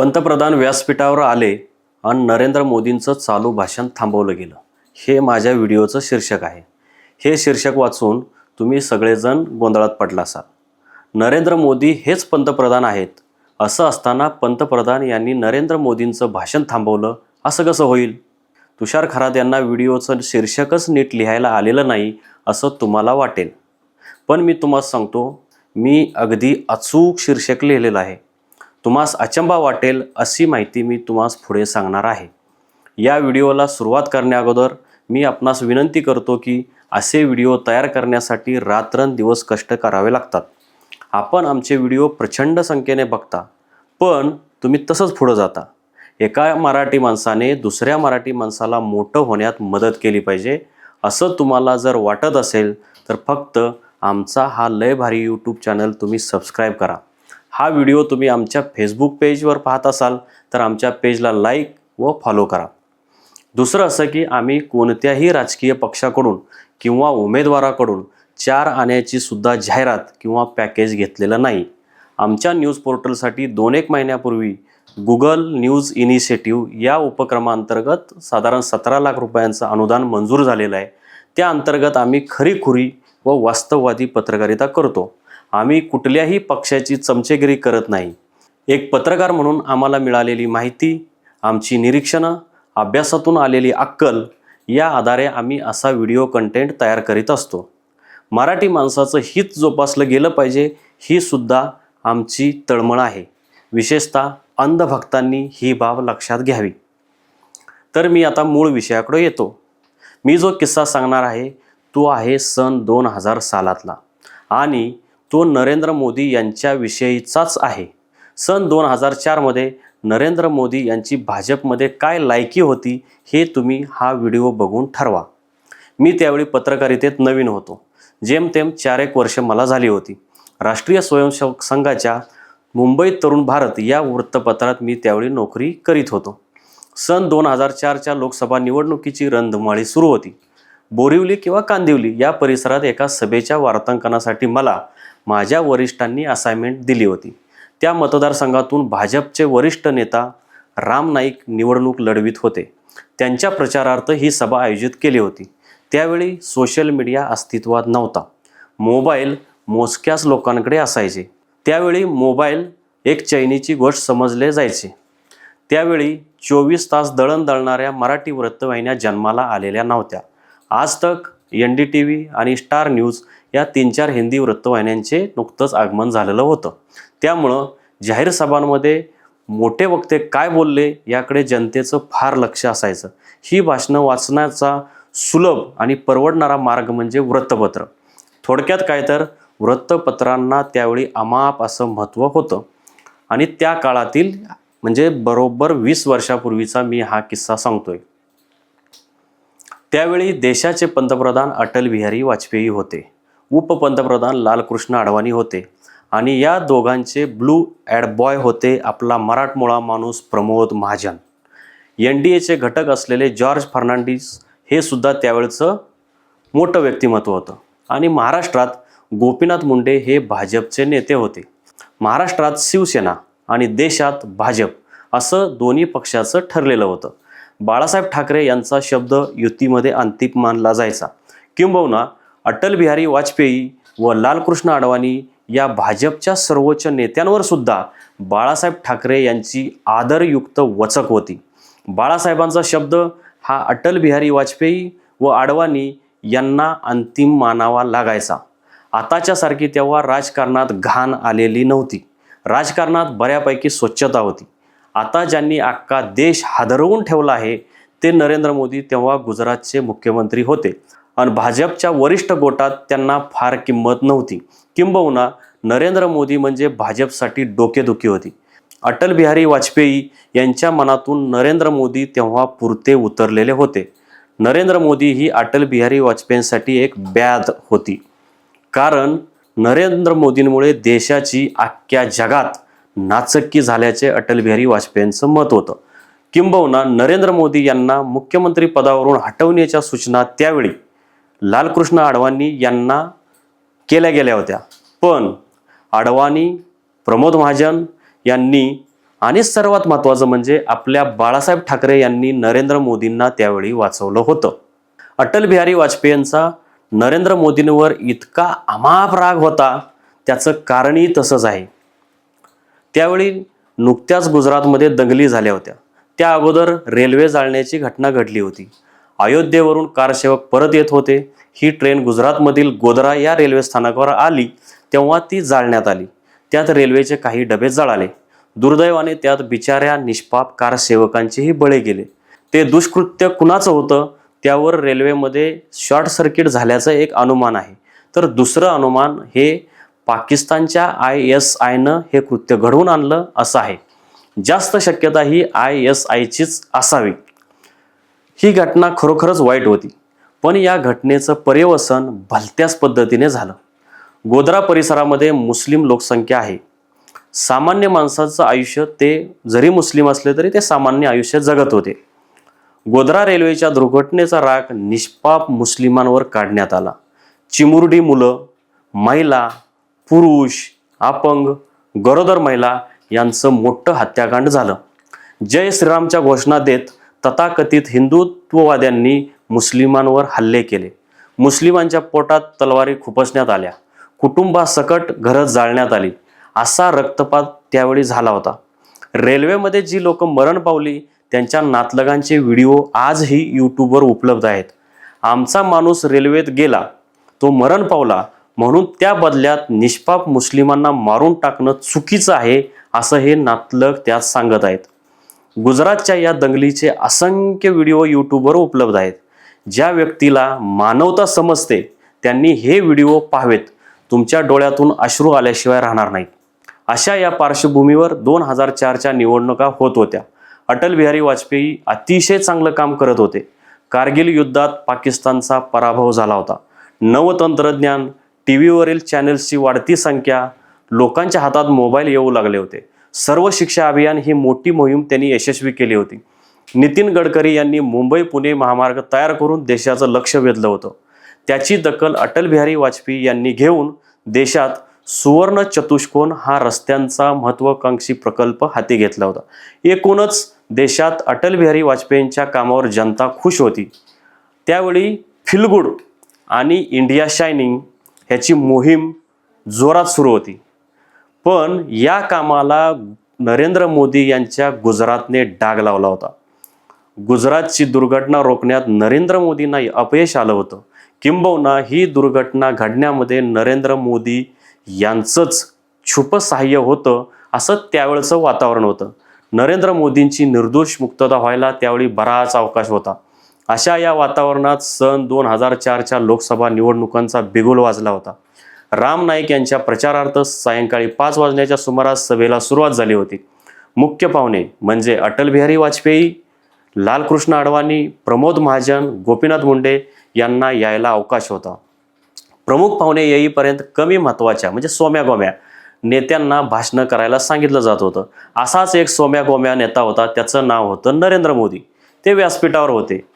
पंतप्रधान व्यासपीठावर आले आणि नरेंद्र मोदींचं चालू भाषण थांबवलं गेलं. हे माझ्या व्हिडिओचं शीर्षक आहे. हे शीर्षक वाचून तुम्ही सगळेजण गोंधळात पडला असाल. नरेंद्र मोदी हेच पंतप्रधान आहेत. असं असताना पंतप्रधान यांनी नरेंद्र मोदींचं भाषण थांबवलं. असं कसं होईल? तुषार खरात यांना व्हिडिओचं शीर्षकच नीट लिहायला आलेलं नाही असं तुम्हाला वाटेल. पण मी तुम्हाला सांगतो मी अगदी अचूक शीर्षक लिहिलेलं आहे. तुम्हास अचंबा वाटेल अशी माहिती मी तुम्हास पुढे सांगणार आहे. या व्हिडिओला सुरुवात करण्याअगोदर मी आपणास विनंती करतो की असे व्हिडिओ तयार करण्यासाठी रात्रंदिवस कष्ट करावे लागतात. आपण आमचे व्हिडिओ प्रचंड संख्येने बघता पण तुम्ही तसंच पुढं जाता. एका मराठी माणसाने दुसऱ्या मराठी माणसाला मोठं होण्यात मदत केली पाहिजे असं तुम्हाला जर वाटत असेल तर फक्त आमचा हा लय भारी यूट्यूब चॅनल तुम्ही सबस्क्राईब करा. हा व्हिडिओ तुम्ही आमच्या फेसबुक पेजवर पाहत असाल तर आमच्या पेजला लाईक व फॉलो करा. दुसरं असं की आम्ही कोणत्याही राजकीय पक्षाकडून किंवा उमेदवाराकडून चार आण्याची सुद्धा जाहिरात किंवा पॅकेज घेतलेलं नाही. आमच्या न्यूज पोर्टलसाठी दोन एक महिन्यापूर्वी गुगल न्यूज इनिशिएटिव्ह या उपक्रमांतर्गत साधारण सतरा लाख रुपयांचं अनुदान मंजूर झालेलं आहे. त्या अंतर्गत आम्ही खरीखुरी व वास्तववादी पत्रकारिता करतो. आम्ही कुठल्याही पक्षाची चमचेगिरी करत नाही. एक पत्रकार म्हणून आम्हाला मिळालेली माहिती आमची निरीक्षणं अभ्यासातून आलेली अक्कल या आधारे आम्ही असा व्हिडिओ कंटेंट तयार करीत असतो. मराठी माणसाचं हित जोपासलं गेलं पाहिजे ही सुद्धा आमची तळमळ आहे. विशेषतः अंधभक्तांनी ही बाब लक्षात घ्यावी. तर मी आता मूळ विषयाकडे येतो. मी जो किस्सा सांगणार आहे तो आहे सन दोन हजार सालातला. आणि तो नरेंद्र मोदी यांच्याविषयीचाच आहे. सन दोन हजार चारमध्ये नरेंद्र मोदी यांची भाजपमध्ये काय लायकी होती हे तुम्ही हा व्हिडिओ बघून ठरवा. मी त्यावेळी पत्रकारितेत नवीन होतो. जेमतेम चार एक वर्ष मला झाली होती. राष्ट्रीय स्वयंसेवक संघाच्या मुंबई तरुण भारत या वृत्तपत्रात मी त्यावेळी नोकरी करीत होतो. सन दोन हजार चारच्या लोकसभा निवडणुकीची रणधुमाळी सुरू होती. बोरिवली किंवा कांदिवली या परिसरात एका सभेच्या वार्तांकनासाठी मला माझ्या वरिष्ठांनी असाइनमेंट दिली होती. त्या मतदारसंघातून भाजपचे वरिष्ठ नेता राम नाईक निवडणूक लढवित होते. त्यांच्या प्रचारार्थ ही सभा आयोजित केली होती. त्यावेळी सोशल मीडिया अस्तित्वात नव्हता. मोबाईल मोजक्याच लोकांकडे असायचे. त्यावेळी मोबाईल एक चैनीची गोष्ट समजले जायचे. त्यावेळी चोवीस तास दळण दळणाऱ्या मराठी वृत्तवाहिन्या जन्माला आलेल्या नव्हत्या. Aaj Tak N D T V आणि स्टार न्यूज या तीन चार हिंदी वृत्तवाहिन्यांचे नुकतंच आगमन झालेलं होतं. त्यामुळं जाहीर सभांमध्ये मोठे वक्ते काय बोलले याकडे जनतेचं फार लक्ष असायचं. ही भाषणं वाचण्याचा सुलभ आणि परवडणारा मार्ग म्हणजे वृत्तपत्र. थोडक्यात काय तर वृत्तपत्रांना त्यावेळी अमाप असं महत्त्व होतं. आणि त्या काळातील म्हणजे बरोबर वीस वर्षापूर्वीचा मी हा किस्सा सांगतोय. त्यावेळी देशाचे पंतप्रधान अटल बिहारी वाजपेयी होते. उपपंतप्रधान लालकृष्ण अडवाणी होते. आणि या दोघांचे ब्लू ॲड बॉय होते आपला मराठमोळा माणूस प्रमोद महाजन. एन डी एचे घटक असलेले जॉर्ज फर्नांडिस हे सुद्धा त्यावेळचं मोठं व्यक्तिमत्व होतं. आणि महाराष्ट्रात गोपीनाथ मुंडे हे भाजपचे नेते होते. महाराष्ट्रात शिवसेना आणि देशात भाजप असं दोन्ही पक्षाचं ठरलेलं होतं. बाळासाहेब ठाकरे यांचा शब्द युतीमध्ये अंतिम मानला जायचा. किंबहुना अटल बिहारी वाजपेयी व लालकृष्ण अडवाणी या भाजपच्या सर्वोच्च नेत्यांवर सुद्धा बाळासाहेब ठाकरे यांची आदरयुक्त वचक होती. बाळासाहेबांचा शब्द हा अटल बिहारी वाजपेयी व अडवाणी यांना अंतिम मानावा लागायचा. आताच्या सारखी तेव्हा राजकारणात घाण आलेली नव्हती. राजकारणात बऱ्यापैकी स्वच्छता होती. आता ज्यांनी अख्खा देश हादरवून ठेवला आहे ते नरेंद्र मोदी तेव्हा गुजरातचे मुख्यमंत्री होते. आणि भाजपच्या वरिष्ठ गोटात त्यांना फार किंमत नव्हती. किंबहुना नरेंद्र मोदी म्हणजे भाजपसाठी डोकेदुखी होती. अटल बिहारी वाजपेयी यांच्या मनातून नरेंद्र मोदी तेव्हा पुरते उतरलेले होते. नरेंद्र मोदी ही अटल बिहारी वाजपेयींसाठी एक ब्याद होती. कारण नरेंद्र मोदींमुळे देशाची अख्ख्या जगात नाचक्की झाल्याचे अटल बिहारी वाजपेयींचं मत होतं. किंबहुना नरेंद्र मोदी यांना मुख्यमंत्री पदावरून हटवण्याच्या सूचना त्यावेळी लालकृष्ण आडवाणी यांना केल्या गेल्या होत्या. पण आडवाणी प्रमोद महाजन यांनी आणि सर्वात महत्त्वाचं म्हणजे आपल्या बाळासाहेब ठाकरे यांनी नरेंद्र मोदींना त्यावेळी वाचवलं होतं. अटल बिहारी वाजपेयींचा नरेंद्र मोदींवर इतका अमाप राग होता त्याचं कारणही तसंच आहे. त्यावेळी नुकत्याच गुजरातमध्ये दंगली झाल्या होत्या. त्या अगोदर रेल्वे जाळण्याची घटना घडली होती. अयोध्येवरून कारसेवक परत येत होते. ही ट्रेन गुजरातमधील गोधरा या रेल्वे स्थानकावर आली तेव्हा ती जाळण्यात आली. त्यात रेल्वेचे काही डबे जळाले. दुर्दैवाने त्यात बिचाऱ्या निष्पाप कारसेवकांचेही बळे गेले. ते दुष्कृत्य कुणाचं होतं त्यावर रेल्वेमध्ये शॉर्ट सर्किट झाल्याचं एक अनुमान आहे. तर दुसरं अनुमान हे पाकिस्तानच्या आय एस आयनं हे कृत्य घडवून आणलं असं आहे. जास्त शक्यता ही आय एस आयचीच असावी. ही घटना खरोखरच वाईट होती. पण या घटनेचं पर्यवसन भलत्याच पद्धतीने झालं. गोधरा परिसरामध्ये मुस्लिम लोकसंख्या आहे. सामान्य माणसाचं आयुष्य ते जरी मुस्लिम असले तरी ते सामान्य आयुष्य जगत होते. गोधरा रेल्वेच्या दुर्घटनेचा राग निष्पाप मुस्लिमांवर काढण्यात आला. चिमुरडी मुलं महिला पुरुष अपंग गरोदर महिला यांचं मोठं हत्याकांड झालं. जय श्रीरामच्या घोषणा देत तथाकथित हिंदुत्ववाद्यांनी मुस्लिमांवर हल्ले केले. मुस्लिमांच्या पोटात तलवारी खुपसण्यात आल्या. कुटुंबासकट घरं जाळण्यात आली. असा रक्तपात त्यावेळी झाला होता. रेल्वेमध्ये जी लोक मरण पावली त्यांच्या नातलगांचे व्हिडिओ आजही यूट्यूबवर उपलब्ध आहेत. आमचा माणूस रेल्वेत गेला. तो मरण पावला. म्हणून त्या बदल्यात निष्पाप मुस्लिमांना मारून टाकणं चुकीचं आहे असं हे नातलग त्यात सांगत आहेत. गुजरातच्या या दंगलीचे असंख्य व्हिडिओ यूट्यूबवर उपलब्ध आहेत. ज्या व्यक्तीला मानवता समजते त्यांनी हे व्हिडिओ पाहावेत. तुमच्या डोळ्यातून अश्रू आल्याशिवाय राहणार नाहीत. अशा या पार्श्वभूमीवर दोन हजार चारच्या निवडणुका होत होत्या. अटल बिहारी वाजपेयी अतिशय चांगलं काम करत होते. कारगिल युद्धात पाकिस्तानचा पराभव झाला होता. नवतंत्रज्ञान टी व्हीवरील चॅनेल्सची वाढती संख्या लोकांच्या हातात मोबाईल येऊ लागले होते. सर्व शिक्षा अभियान ही मोठी मोहीम त्यांनी यशस्वी केली होती. नितीन गडकरी यांनी मुंबई पुणे महामार्ग तयार करून देशाचं लक्ष वेधलं होतं. त्याची दखल अटल बिहारी वाजपेयी यांनी घेऊन देशात सुवर्ण चतुष्कोन हा रस्त्यांचा महत्वाकांक्षी प्रकल्प हाती घेतला होता. एकूणच देशात अटल बिहारी वाजपेयींच्या कामावर जनता खुश होती. त्यावेळी फिलगुड आणि इंडिया शायनिंग ह्याची मोहीम जोरात सुरू होती. पण या कामाला नरेंद्र मोदी यांच्या गुजरातने डाग लावला होता. गुजरातची दुर्घटना रोखण्यात नरेंद्र मोदींना अपयश आलं होतं. किंबहुना ही दुर्घटना घडण्यामध्ये नरेंद्र मोदी यांचंच छुप सहाय्य होतं असं त्यावेळचं वातावरण होतं. नरेंद्र मोदींची निर्दोष मुक्तता व्हायला त्यावेळी बराच अवकाश होता. अशा या वातावरणात सन दोन हजार चारच्या लोकसभा निवडणुकांचा बिगुल वाजला होता. राम नाईक यांच्या प्रचारार्थ सायंकाळी पाच वाजण्याच्या सुमारास सभेला सुरुवात झाली होती. मुख्य पाहुणे म्हणजे अटल बिहारी वाजपेयी लालकृष्ण अडवाणी प्रमोद महाजन गोपीनाथ मुंडे यांना यायला अवकाश होता. प्रमुख पाहुणे येईपर्यंत कमी महत्त्वाच्या म्हणजे सोम्या गोम्या नेत्यांना भाषणं करायला सांगितलं जात होतं. असाच एक सोम्या गोम्या नेता होता त्याचं नाव होतं नरेंद्र मोदी. ते व्यासपीठावर होते.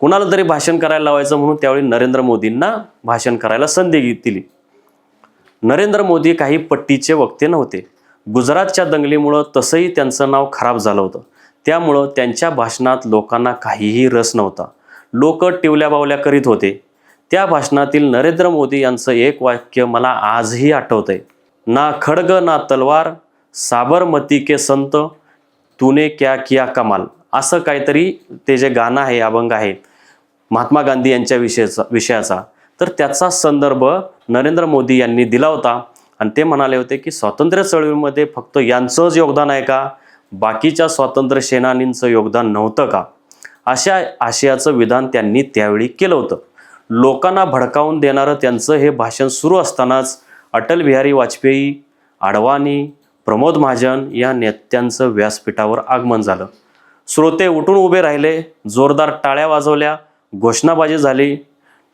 कुणाला तरी भाषण करायला लावायचं म्हणून त्यावेळी नरेंद्र मोदींना भाषण करायला संधी दिली. नरेंद्र मोदी काही पट्टीचे वक्ते नव्हते. गुजरातच्या दंगलीमुळं तसंही त्यांचं नाव खराब झालं होतं. त्यामुळं त्यांच्या भाषणात लोकांना काहीही रस नव्हता. लोक टिवल्या बावल्या करीत होते. त्या भाषणातील नरेंद्र मोदी यांचं एक वाक्य मला आजही आठवतंय. ना खडग ना तलवार साबरमती के संत तुने क्या किया कमाल. असं काहीतरी ते जे गाणं आहे अभंग आहे महात्मा गांधी यांच्या विषयाचा विषयाचा. तर त्याचा संदर्भ नरेंद्र मोदी यांनी दिला होता. आणि ते म्हणाले होते की स्वातंत्र्य चळवळीमध्ये फक्त यांचंच योगदान आहे का? बाकीच्या स्वातंत्र्य सेनानींचं योगदान नव्हतं का? अशा आशयाचं विधान त्यांनी त्यावेळी केलं होतं. लोकांना भडकावून देणारं त्यांचं हे भाषण सुरू असतानाच अटल बिहारी वाजपेयी आडवाणी प्रमोद महाजन या नेत्यांचं व्यासपीठावर आगमन झालं. श्रोते उठून उभे राहिले जोरदार टाळ्या वाजवल्या घोषणाबाजी झाली.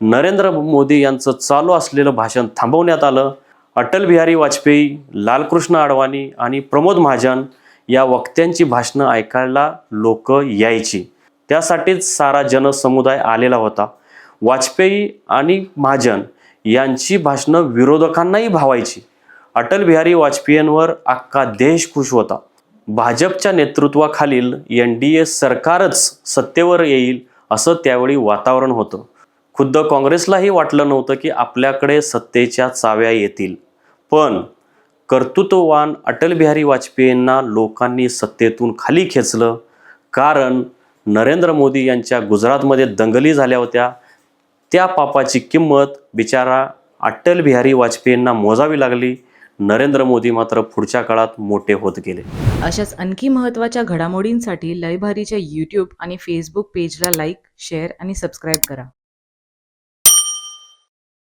नरेंद्र मोदी यांचं चालू असलेलं भाषण थांबवण्यात आलं. अटल बिहारी वाजपेयी लालकृष्ण अडवाणी आणि प्रमोद महाजन या वक्त्यांची भाषणं ऐकायला लोक यायची. त्यासाठीच सारा जनसमुदाय आलेला होता. वाजपेयी आणि महाजन यांची भाषणं विरोधकांनाही भावायची. अटल बिहारी वाजपेयींवर अख्खा देश खुश होता. भाजपच्या नेतृत्वाखालील एन डी ए सरकारच सत्तेवर येईल असं त्यावेळी वातावरण होतं. खुद्द काँग्रेसलाही वाटलं नव्हतं की आपल्याकडे सत्तेच्या चाव्या येतील. पण कर्तृत्ववान अटलबिहारी वाजपेयींना लोकांनी सत्तेतून खाली खेचलं. कारण नरेंद्र मोदी यांच्या गुजरातमध्ये दंगली झाल्या होत्या. त्या पापाची किंमत बिचारा अटल बिहारी वाजपेयींना मोजावी लागली. नरेंद्र मोदी मात्र पुढच्या काळात मोठे होत गेले. अशाच आणखी महत्त्वाच्या घडामोडींसाठी लयभारीच्या यूट्यूब आणि फेसबुक पेजला लाईक शेअर आणि सबस्क्राईब करा.